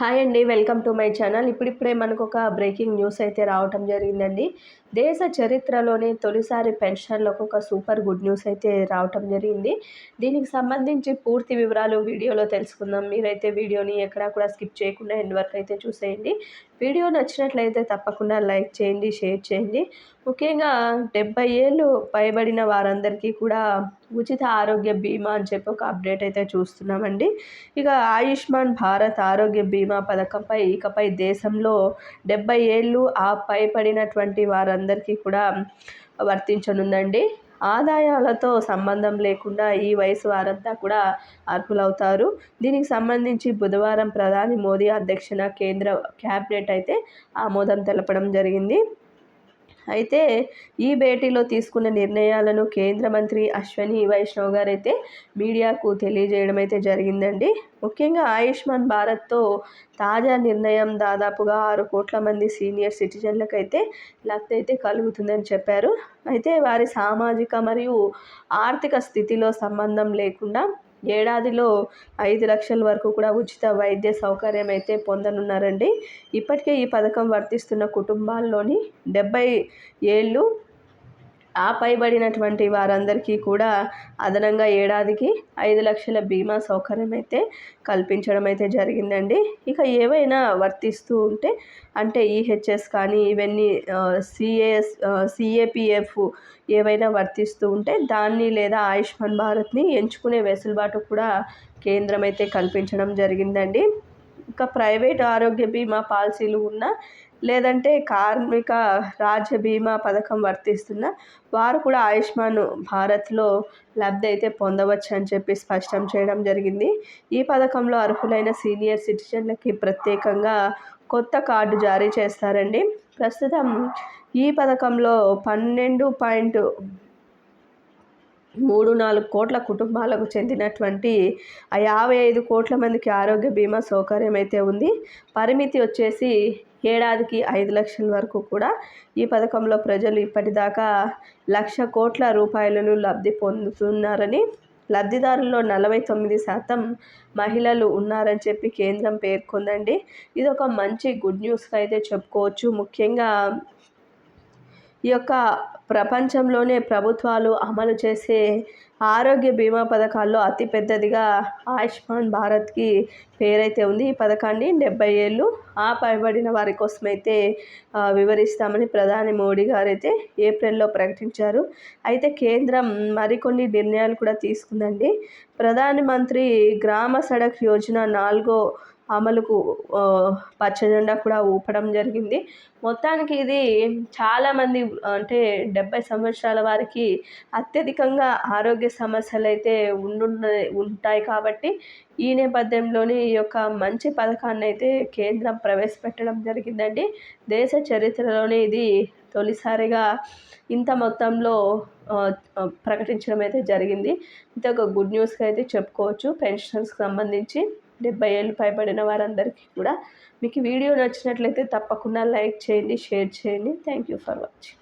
Hi అండి welcome to my channel. ఇప్పుడిప్పుడే మనకు ఒక బ్రేకింగ్ న్యూస్ అయితే రావటం జరిగిందండి. దేశ చరిత్రలోనే తొలిసారి పెన్షన్లకు ఒక సూపర్ గుడ్ న్యూస్ అయితే రావటం జరిగింది. దీనికి సంబంధించి పూర్తి వివరాలు వీడియోలో తెలుసుకుందాం. మీరైతే వీడియోని ఎక్కడా కూడా స్కిప్ చేయకుండా ఎండ్ వరకు అయితే చూసేయండి. వీడియో నచ్చినట్లయితే తప్పకుండా లైక్ చేయండి షేర్ చేయండి. ముఖ్యంగా డెబ్బై ఏళ్ళు పైబడిన వారందరికీ కూడా ఉచిత ఆరోగ్య బీమా అని చెప్పి ఒక అప్డేట్ అయితే చూస్తున్నామండి. ఇక ఆయుష్మాన్ భారత్ ఆరోగ్య బీమా పథకంపై ఇకపై దేశంలో డెబ్బై ఏళ్ళు ఆ పైబడినటువంటి వారందరికీ కూడా వర్తించనుందండి. ఆదాయాలతో సంబంధం లేకుండా ఈ వయసు వారంతా కూడా అర్హులవుతారు. దీనికి సంబంధించి బుధవారం ప్రధాని మోదీ అధ్యక్షన కేంద్ర క్యాబినెట్ అయితే ఆమోదం తెలపడం జరిగింది. అయితే ఈ భేటీలో తీసుకున్న నిర్ణయాలను కేంద్ర మంత్రి అశ్వని వైష్ణవ్ గారు అయితే మీడియాకు తెలియజేయడం అయితే జరిగిందండి. ముఖ్యంగా ఆయుష్మాన్ భారత్తో తాజా నిర్ణయం దాదాపుగా ఆరు కోట్ల మంది సీనియర్ సిటిజన్లకు అయితే లబ్ధి అయితే కలుగుతుందని చెప్పారు. అయితే వారి సామాజిక మరియు ఆర్థిక స్థితిలో సంబంధం లేకుండా ఏడాదిలో ఐదు లక్షల వరకు కూడా ఉచిత వైద్య సౌకర్యం అయితే పొందనున్నారండి. ఇప్పటికే ఈ పథకం వర్తిస్తున్న కుటుంబాల్లోని డెబ్బై ఏళ్ళు ఆ పైబడినటువంటి వారందరికీ కూడా అదనంగా ఏడాదికి ఐదు లక్షల బీమా సౌకర్యం అయితే కల్పించడం అయితే జరిగిందండి. ఇక ఏవైనా వర్తిస్తూ ఉంటే అంటే ఈహెచ్ఎస్ కానీ ఇవన్నీ సిఏఎస్ సిఏపిఎఫ్ ఏవైనా వర్తిస్తూ ఉంటే దాన్ని లేదా ఆయుష్మాన్ భారత్ని ఎంచుకునే వెసులుబాటు కూడా కేంద్రం అయితే కల్పించడం జరిగిందండి. ఇంకా ప్రైవేట్ ఆరోగ్య బీమా పాలసీలు ఉన్న లేదంటే కార్మిక రాజ్య బీమా పథకం వర్తిస్తున్న వారు కూడా ఆయుష్మాన్ భారత్లో లబ్ధి అయితే పొందవచ్చు అని చెప్పి స్పష్టం చేయడం జరిగింది. ఈ పథకంలో అర్హులైన సీనియర్ సిటిజన్లకి ప్రత్యేకంగా కొత్త కార్డు జారీ చేస్తారండి. ప్రస్తుతం ఈ పథకంలో పన్నెండు పాయింట్ మూడు నాలుగు కోట్ల కుటుంబాలకు చెందినటువంటి యాభై ఐదు కోట్ల మందికి ఆరోగ్య బీమా సౌకర్యం అయితే ఉంది. పరిమితి వచ్చేసి ఏడాదికి ఐదు లక్షల వరకు కూడా ఈ పథకంలో ప్రజలు ఇప్పటిదాకా లక్ష కోట్ల రూపాయలను లబ్ధి పొందుతున్నారని లబ్ధిదారుల్లో నలభై తొమ్మిది శాతం మహిళలు ఉన్నారని చెప్పి కేంద్రం పేర్కొందండి. ఇది ఒక మంచి గుడ్ న్యూస్గా అయితే చెప్పుకోవచ్చు. ముఖ్యంగా ఈ యొక్క ప్రపంచంలోనే ప్రభుత్వాలు అమలు చేసే ఆరోగ్య బీమా పథకాల్లో అతిపెద్దదిగా ఆయుష్మాన్ భారత్కి పేరైతే ఉంది. ఈ పథకాన్ని డెబ్బై ఏళ్ళు ఆ పైబడిన వారి కోసమైతే వివరిస్తామని ప్రధాని మోడీ గారు అయితే ఏప్రిల్లో ప్రకటించారు. అయితే కేంద్రం మరికొన్ని నిర్ణయాలు కూడా తీసుకుందండి. ప్రధానమంత్రి గ్రామ సడక్ యోజన నాలుగో అమలుకు పచ్చజెండా కూడా ఊపడం జరిగింది. మొత్తానికి ఇది చాలామంది అంటే డెబ్బై సంవత్సరాల వారికి అత్యధికంగా ఆరోగ్య సమస్యలు అయితే ఉండు ఉంటాయి కాబట్టి ఈ నేపథ్యంలోనే ఈ యొక్క మంచి పథకాన్ని అయితే కేంద్రం ప్రవేశపెట్టడం జరిగిందండి. దేశ చరిత్రలోనే ఇది తొలిసారిగా ఇంత మొత్తంలో ప్రకటించడం అయితే జరిగింది. ఇంత ఒక గుడ్ న్యూస్గా అయితే చెప్పుకోవచ్చు. పెన్షన్స్కి సంబంధించి డెబ్బై ఏళ్ళు పైబడిన వారందరికీ కూడా మీకు వీడియో నచ్చినట్లయితే తప్పకుండా లైక్ చేయండి షేర్ చేయండి. Thank you for watching